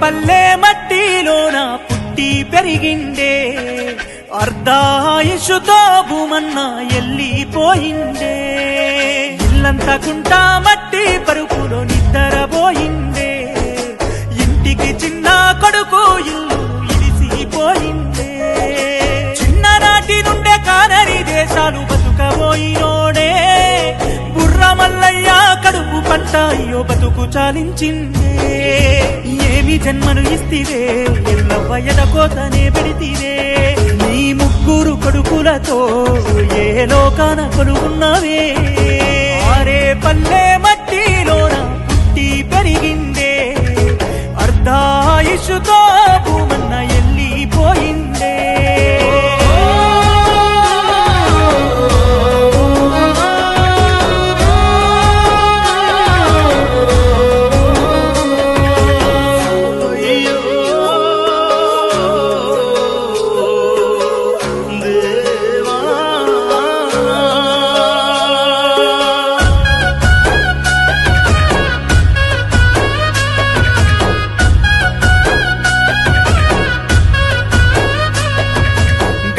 పల్లె పల్లె మట్టిలోన పుట్టి పెరిగిండే. అర్ధాయుషుతో భూమన్న ఎల్లిపోయిండే. ఇల్లంతా కుంటా మట్టి పరుపులో నిద్రపోయిండే. ఇంటికి చిన్న కొడుకు ఇల్లు ఇడిసిపోయిందే చిన్ననాటి నుండే కానరి దేశాలు బతుకబోయినోడే. బుర్ర మల్లయ్య కడుపు పంట అయ్యో బతుకు చాలించిందే ఏమి జన్మను ఇస్తివే. ఎల్లవ్వ ఎదకోతనే పెడితివే. నీ ముగ్గురు కొడుకులతో ఏ లోకాన కొలుగున్నవే అరే పల్లె మట్టిలోన పుట్టి పెరిగిందే. అర్ధాయుషుతో భూమి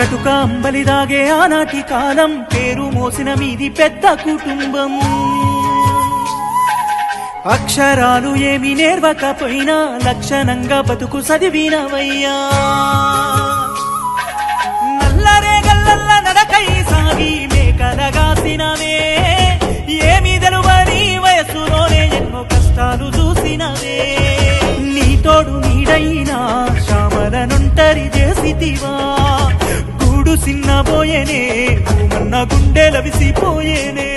గటుక అంబలిదాగే ఆనాటి కాలం పేరు మోసిన మీది పెద్ద కుటుంబం. అక్షరాలు ఏమి నేర్వకపోయినా లక్షణంగా బతుకు చదివినవయ్యా. సిన్నబోయేనే భూమన్న గుండెల విసిపోయేనే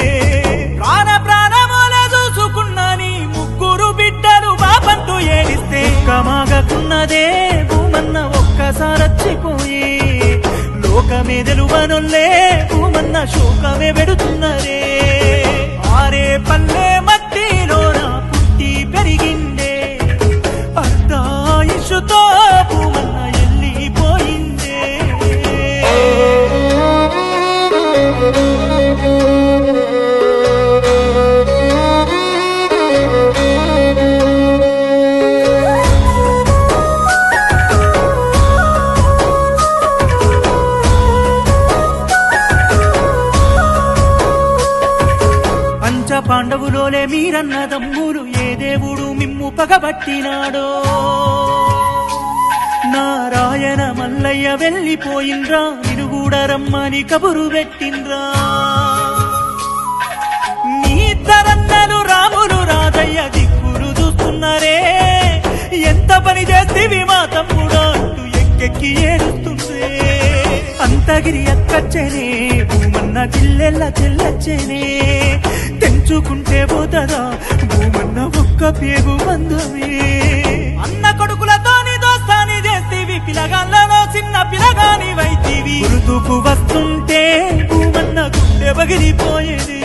ప్రాణ ప్రాణముల చూసుకున్న నీ ముగ్గురు బిడ్డలు బాపంటూ ఏడిస్తే. కమాగకున్నదే భూమన్న ఒక్కసారచ్చిపోయి లోకమే తెలువనొల్లే భూమన్న శోకమే పెడుతున్నరే ఆరే పల్లె మట్టిలోన పుట్టి పెరిగిండే పాండవులోలే మీరన్న దమ్ములు ఏ దేవుడు మిమ్ము పగబట్టినాడో? నారాయణ మల్లయ్య వెళ్ళిపోయిండ్రా నినుగూడ రమ్మని కబురు పెట్టిండ్రా. నీ తరన్నలు రాములు రాజయ్య దిక్కులు చూస్తున్నారే ఎంత పని చేస్తే మా తమ్ముడా అంటూ ఎక్కెక్కి ఏడు అంతగిరి అక్కచ్చేనే భూమన్న జిల్లెల్ల చెల్లచ్చేనే. తెంచుకుంటే పోతదా భూమన్న ఒక్క పేగు బంధమే అన్న కొడుకులతోని దోస్తాని చేస్తేవి పిలగాళ్ళలో చిన్న పిలగాని వైతీవి గుర్తుకు వస్తుంటే భూమన్న గుండె బగిలిపోయేది.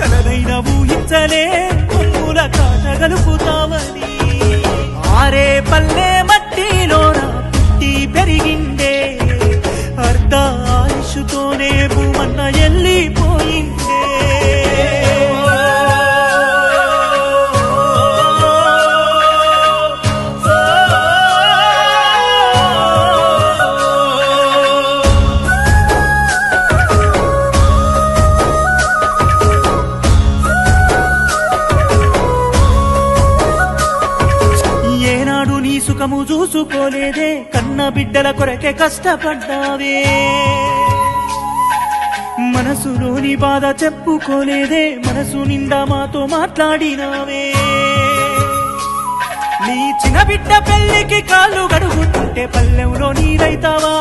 కలనైన ఊహించలే కొమ్ముల కాట గలుపుతామని ఆరే పల్లె మట్టిలోన పుట్టి అర్ధ ఆయుషుతోనే భూమన్న ఎల్లిపోయిందే. నీ సుఖము చూసుకోలేదే కన్న బిడ్డల కొరకే కష్టపడ్డావే. మనసులోని బాధ చెప్పుకోలేదే మనసు నిండా మాతో మాట్లాడినావే. నీ చిన్న బిడ్డ పెళ్ళికి కాళ్ళు గడుగుతుంటే పల్లెంలో నీరైతావా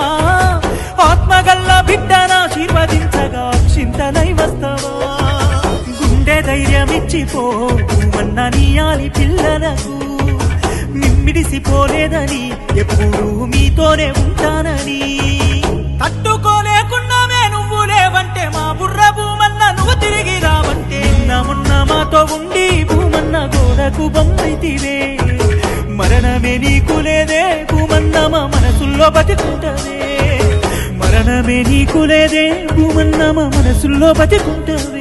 ఆత్మగల్ల బిడ్డన ఆశీర్వదించగా చింతనై వస్తావా? గుండె ధైర్యం ఇచ్చిపో మన్న నీయాలి పిల్లలకు మిమ్మిడిసిపోలేదని ఎప్పుడు మీతోనే ఉంటానని తట్టుకోలేకుండా చేతివే మరణమే నీకు లేదే భూమన్న మనసుల్లో బతికుంటదే. మరణమే నీకు లేదే భూమన్న మనసుల్లో బతికుంటదే.